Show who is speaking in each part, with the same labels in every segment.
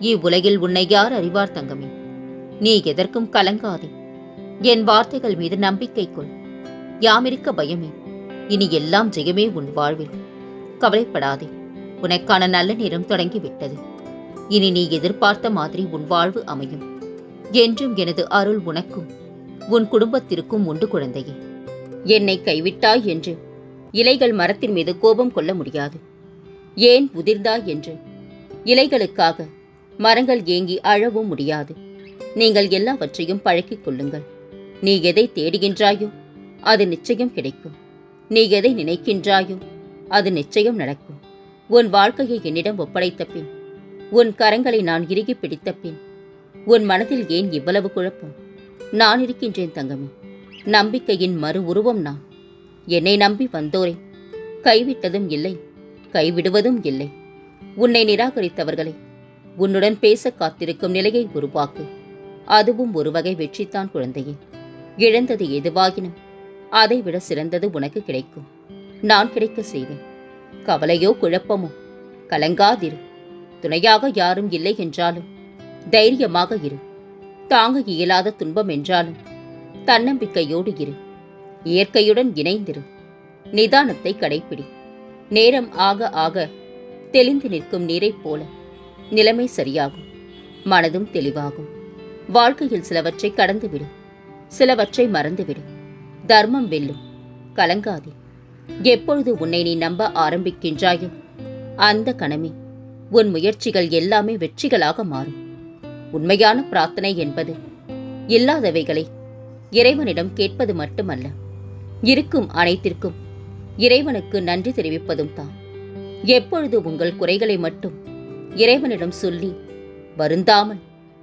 Speaker 1: இவ்வுலகில் உன்னை யார் அறிவார் தங்கமே? நீ எதற்கும் கலங்காதே. என் வார்த்தைகள் மீது நம்பிக்கை கொள். யாமிருக்க பயமே. இனி எல்லாம் ஜெயமே உன் வாழ்வில். கவலைப்படாதே. உனக்கான நல்ல நேரம் தொடங்கிவிட்டது. இனி நீ எதிர்பார்த்த மாதிரி உன் வாழ்வு அமையும். என்றும் எனது அருள் உனக்கும் உன் குடும்பத்திற்கும் உண்டு குழந்தையே. என்னை கைவிட்டாய் என்று இலைகள் மரத்தின் மீது கோபம் கொள்ள முடியாது. ஏன் உதிர்ந்தாய் என்று? இலைகளுக்காக மரங்கள் ஏங்கி அழவும் முடியாது. நீங்கள் எல்லாவற்றையும் பழக்கிக் கொள்ளுங்கள். நீ எதை தேடுகின்றாயோ அது நிச்சயம் கிடைக்கும். நீ எதை நினைக்கின்றாயோ அது நிச்சயம் நடக்கும். உன் வாழ்க்கையை என்னிடம் ஒப்படைத்த பின் உன் கரங்களை நான் இறுகி பிடித்த பின் உன் மனதில் ஏன் இவ்வளவு குழப்பம்? நான் இருக்கின்றேன் தங்கமே நம்பிக்கையின் மறு உருவம் நான். என்னை நம்பி வந்தோரே கைவிட்டதும் இல்லை கைவிடுவதும் இல்லை. உன்னை நிராகரித்தவர்களை உன்னுடன் பேச காத்திருக்கும் நிலையை உருவாக்கு. அதுவும் ஒரு வகை வெற்றித்தான் குழந்தையே. இழந்தது எதுவாகினும் அதைவிட சிறந்தது உனக்கு கிடைக்கும். நான் கிடைக்க செய்வேன். கவலையோ குழப்பமோ கலங்காதிரு. துணையாக யாரும் இல்லை என்றாலும் தைரியமாக இரு. தாங்க இயலாத துன்பம் என்றாலும் தன்னம்பிக்கையோடு இரு. இயற்கையுடன் இணைந்திரு. நிதானத்தை கடைப்பிடி. நேரம் ஆக ஆக தெளிந்து நிற்கும் நீரைப் போல நிலைமை சரியாகும். மனதும் தெளிவாகும். வாழ்க்கையில் சிலவற்றை கடந்துவிடும் சிலவற்றை மறந்துவிடு. தர்மம் வெல்லும். கலங்காதே. எப்பொழுது உன்னை நீ நம்ப ஆரம்பிக்கின்றாயோ அந்த கணமே. உன் முயற்சிகள் எல்லாமே வெற்றிகளாக மாறும். உண்மையான பிரார்த்தனை என்பது இல்லாதவைகளை இறைவனிடம் கேட்பது மட்டுமல்ல இருக்கும் அனைத்திற்கும் இறைவனுக்கு நன்றி தெரிவிப்பதும் தான். எப்பொழுது உங்கள் குறைகளை மட்டும் இறைவனிடம் சொல்லி வருந்தாமல்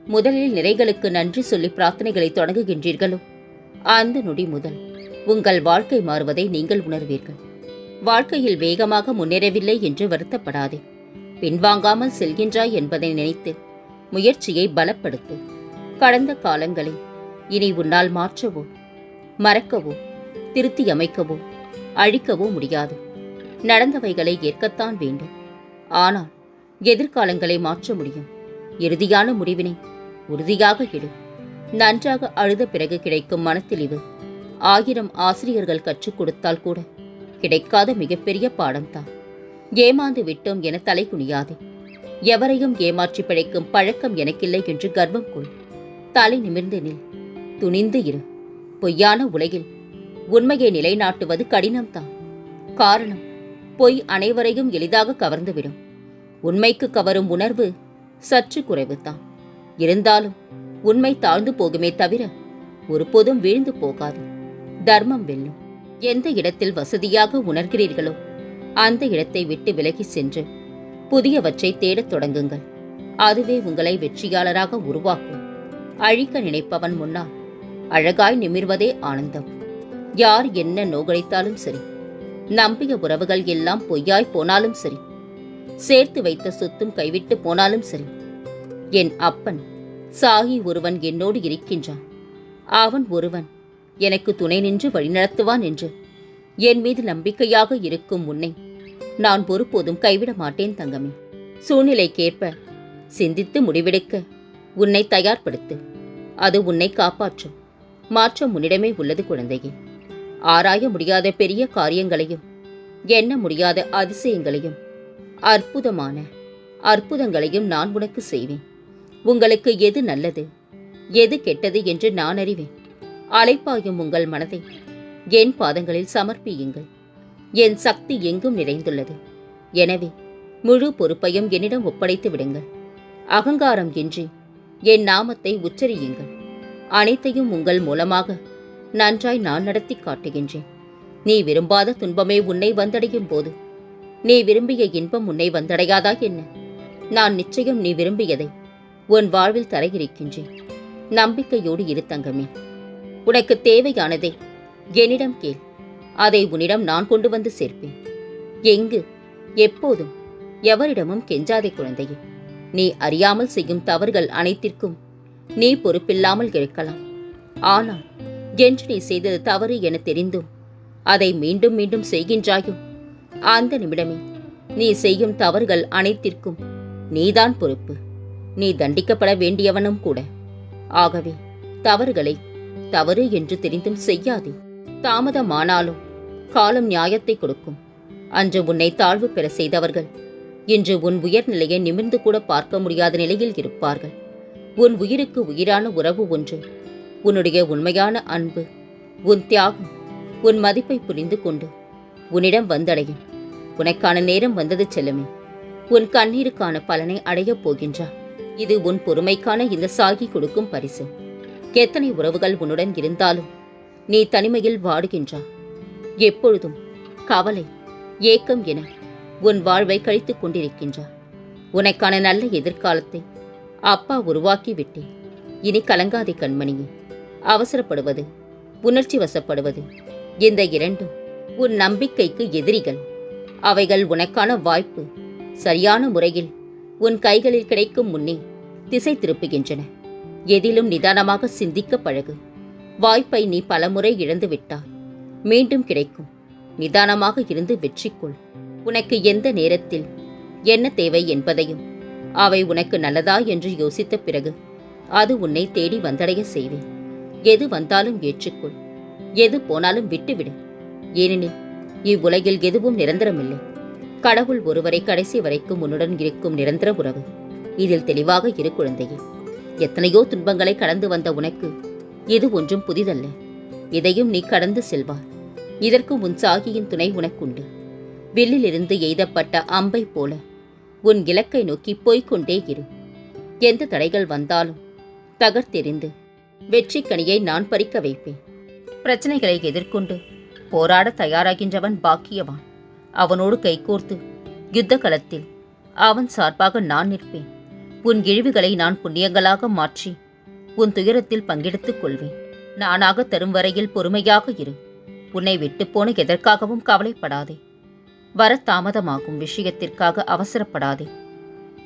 Speaker 1: முதலில் நிறைகளுக்கு நன்றி சொல்லி பிரார்த்தனைகளை தொடங்குகின்றீர்களோ? அந்த நொடி முதல் உங்கள் வாழ்க்கை மாறுவதை நீங்கள் உணர்வீர்கள். வாழ்க்கையில் வேகமாக முன்னேறவில்லை என்று வருத்தப்படாதே. பின்வாங்காமல் செல்கின்றாய் என்பதை நினைத்து முயற்சியை பலப்படுத்து. கடந்த காலங்களை இனி உன்னால் மாற்றவோ மறக்கவோ திருத்தி அமைக்கவோ அழிக்கவோ முடியாது. நடந்தவைகளை ஏற்கத்தான் வேண்டும். ஆனால் எதிர்காலங்களை மாற்ற முடியும். இறுதியான முடிவினை உறுதியாக எடு. நன்றாக அழுத பிறகு கிடைக்கும் மனத்தெளிவு ஆயிரம் ஆசிரியர்கள் கற்றுக் கொடுத்தால் கூட கிடைக்காத மிகப்பெரிய பாடம்தான். ஏமாந்து விட்டோம் என தலை குனியாதே. எவரையும் ஏமாற்றி பிழைக்கும் பழக்கம் எனக்கில்லை என்று கர்வம் கொள். தலை நிமிர்ந்து நில். துணிந்து இரு. பொய்யான உலகில் உண்மையை நிலைநாட்டுவது கடினம்தான். காரணம் பொய் அனைவரையும் எளிதாக கவர்ந்துவிடும். உண்மைக்கு கவரும் உணர்வு சற்று குறைவுதான். இருந்தாலும் உண்மை தாழ்ந்து போகுமே தவிர ஒருபோதும் வீழ்ந்து போகாது. தர்மம் வெல்லும். எந்த இடத்தில் வசதியாக உணர்கிறீர்களோ அந்த இடத்தை விட்டு விலகி சென்று புதியவற்றை தேடத் தொடங்குங்கள். அதுவே உங்களை வெற்றியாளராக உருவாக்கும். அழிக்க நினைப்பவன் முன்னால் அழகாய் நிமிர்வதே ஆனந்தம். யார் என்ன நோகடித்தாலும் சரி நம்பிய உறவுகள் எல்லாம் பொய்யாய் போனாலும் சரி சேர்த்து வைத்த சொத்தும் கைவிட்டு போனாலும் சரி. என் அப்பன் சாகி ஒருவன் என்னோடு இருக்கின்றான். அவன் ஒருவன் எனக்கு துணை நின்று வழிநடத்துவான் என்று. என் மீது நம்பிக்கையாக இருக்கும் உன்னை நான் ஒருபோதும் கைவிட மாட்டேன் தங்கமே. சூழ்நிலைக்கேற்ப சிந்தித்து முடிவெடுக்க உன்னை தயார்படுத்து. அது உன்னை காப்பாற்றும். மாற்றம் உன்னிடமே உள்ளது குழந்தையே. ஆராய முடியாத பெரிய காரியங்களையும் எண்ண முடியாத அதிசயங்களையும் அற்புதமான. அற்புதங்களையும் நான் உனக்கு செய்வேன். உங்களுக்கு எது நல்லது? எது கெட்டது என்று நான் அறிவேன். அலைப்பாயும் உங்கள் மனதை என் பாதங்களில் சமர்ப்பியுங்கள். என் சக்தி எங்கும் நிறைந்துள்ளது. எனவே முழு பொறுப்பையும் என்னிடம் ஒப்படைத்து விடுங்கள். அகங்காரம் இன்றி என் நாமத்தை உச்சரியுங்கள். அனைத்தையும் உங்கள் மூலமாக நன்றாய் நான் நடத்தி காட்டுகின்றேன். நீ விரும்பாத துன்பமே உன்னை வந்தடையும் போது நீ விரும்பிய இன்பம் உன்னை வந்தடையாதா என்ன? நான் நிச்சயம் நீ விரும்பியதை உன் வாழ்வில் தர இருக்கின்றேன் நம்பிக்கையோடு இரு தங்கமே. உனக்கு தேவையானதை என்னிடம் கேள். அதை உன்னிடம் நான் கொண்டு வந்து சேர்ப்பேன். எங்கு எப்போதும் எவரிடமும் கெஞ்சாதே குழந்தையே. நீ அறியாமல் செய்யும் தவறுகள் அனைத்திற்கும் நீ பொறுப்பில்லாமல் இருக்கலாம். ஆனால் என்று நீ செய்தது தவறு என தெரிந்தும் அதை மீண்டும் மீண்டும் செய்கின்றாயும் அந்த நிமிடமே நீ செய்யும் தவறுகள் அனைத்திற்கும் நீதான் பொறுப்பு. நீ தண்டிக்கப்பட வேண்டியவனும் கூட. ஆகவே தவறுகளை தவறு என்று தெரிந்தும் செய்யாதே. தாமதமானாலும் காலம் நியாயத்தை கொடுக்கும். அன்று உன்னை தாழ்வு பெற செய்தவர்கள் இன்று உன் உயர்நிலையை நிமிர்ந்து கூட பார்க்க முடியாத நிலையில் இருப்பார்கள். உன் உயிருக்கு உயிரான உறவு ஒன்று உன்னுடைய உண்மையான அன்பு உன் தியாகம் உன் மதிப்பை புரிந்து கொண்டு உன்னிடம் வந்தடையும். உனக்கான நேரம் வந்தது செல்லுமே. உன் கண்ணீருக்கான பலனை அடையப் போகின்றார் இது உன் பொறுமைக்கான இந்த சாகி கொடுக்கும் பரிசு. எத்தனை உறவுகள் உன்னுடன் இருந்தாலும் நீ தனிமையில் வாடுகின்றாய் எப்பொழுதும் கவலை ஏக்கம் என உன் வாழ்வை கழித்துக் கொண்டிருக்கின்றார் உனக்கான நல்ல எதிர்காலத்தை அப்பா உருவாக்கி விட்டேன் இனி கலங்காதே கண்மணியே. அவசரப்படுவது உணர்ச்சி வசப்படுவது இந்த இரண்டும் உன் நம்பிக்கைக்கு எதிரிகள். அவைகள் உனக்கான வாய்ப்பு. சரியான முறையில் உன் கைகளில் கிடைக்கும் முன்னே திசை திருப்புகின்றன. எதிலும் நிதானமாக சிந்திக்க பழகு. வாய்ப்பை நீ பலமுறை இழந்து விட்டாய் மீண்டும் கிடைக்கும். நிதானமாக இருந்து வெற்றிக்கொள். உனக்கு எந்த நேரத்தில் என்ன தேவை என்பதையும் அவை உனக்கு நல்லதா என்று யோசித்த பிறகு அது உன்னை தேடி வந்தடைய செய்வேன். எது வந்தாலும் ஏற்றுக்கொள். எது போனாலும் விட்டுவிடு. ஏனெனில் இவ்வுலகில் எதுவும் நிரந்தரமில்லை. கடவுள் ஒருவரை கடைசி வரைக்கும் உன்னுடன் இருக்கும் நிரந்தர உறவு. இதில் தெளிவாக இரு குழந்தையே. எத்தனையோ துன்பங்களை கடந்து வந்த உனக்கு இது ஒன்றும் புதிதல்ல. இதையும் நீ கடந்து செல்வார் இதற்கு உன் சாகியின் துணை உனக்குண்டு. வில்லிலிருந்து எய்தப்பட்ட அம்பை போல உன் இலக்கை நோக்கி போய்கொண்டே இரு. எந்த தடைகள் வந்தாலும் தகர்த்தெறிந்து வெற்றிக்கனியை நான் பறிக்க வைப்பேன். பிரச்சனைகளை எதிர்கொண்டு போராட தயாராகின்றவன் பாக்கியவான். அவனோடு கைகோர்த்து யுத்த களத்தில் அவன் சார்பாக நான் நிற்பேன். உன் இழிவுகளை நான் புண்ணியங்களாக மாற்றி உன் துயரத்தில் பங்கெடுத்துக் கொள்வேன். நானாக தரும் வரையில் பொறுமையாக இரு. உன்னை விட்டுப்போன எதற்காகவும் கவலைப்படாதே. வர தாமதமாகும் விஷயத்திற்காக அவசரப்படாதே.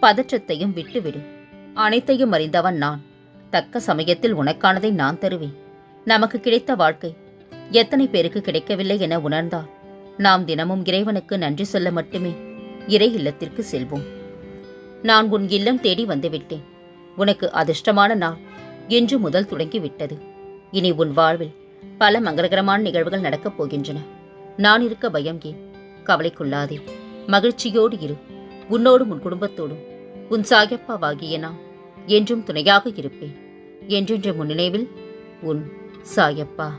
Speaker 1: பதற்றத்தையும் விட்டுவிடு. அனைத்தையும் அறிந்தவன் நான். தக்க சமயத்தில் உனக்கானதை நான் தருவேன். நமக்கு கிடைத்த வாழ்க்கை எத்தனை பேருக்கு கிடைக்கவில்லை என உணர்ந்தால் நாம் தினமும் இறைவனுக்கு நன்றி சொல்ல மட்டுமே இறை இல்லத்திற்கு செல்வோம். நான் உன் இல்லம் தேடி வந்துவிட்டேன். உனக்கு அதிர்ஷ்டமான நாள் இன்று முதல் தொடங்கிவிட்டது. இனி உன் வாழ்வில் பல மங்களகரமான நிகழ்வுகள் நடக்கப் போகின்றன. நான் இருக்க பயம் ஏன்? கவலைக்குள்ளாதே மகிழ்ச்சியோடு இரு. உன்னோடும் உன் குடும்பத்தோடும். உன் சாயப்பாவாகிய நான் என்றும் துணையாக இருப்பேன். என்றென்ற முன்னினைவில் உன் சாயப்பா.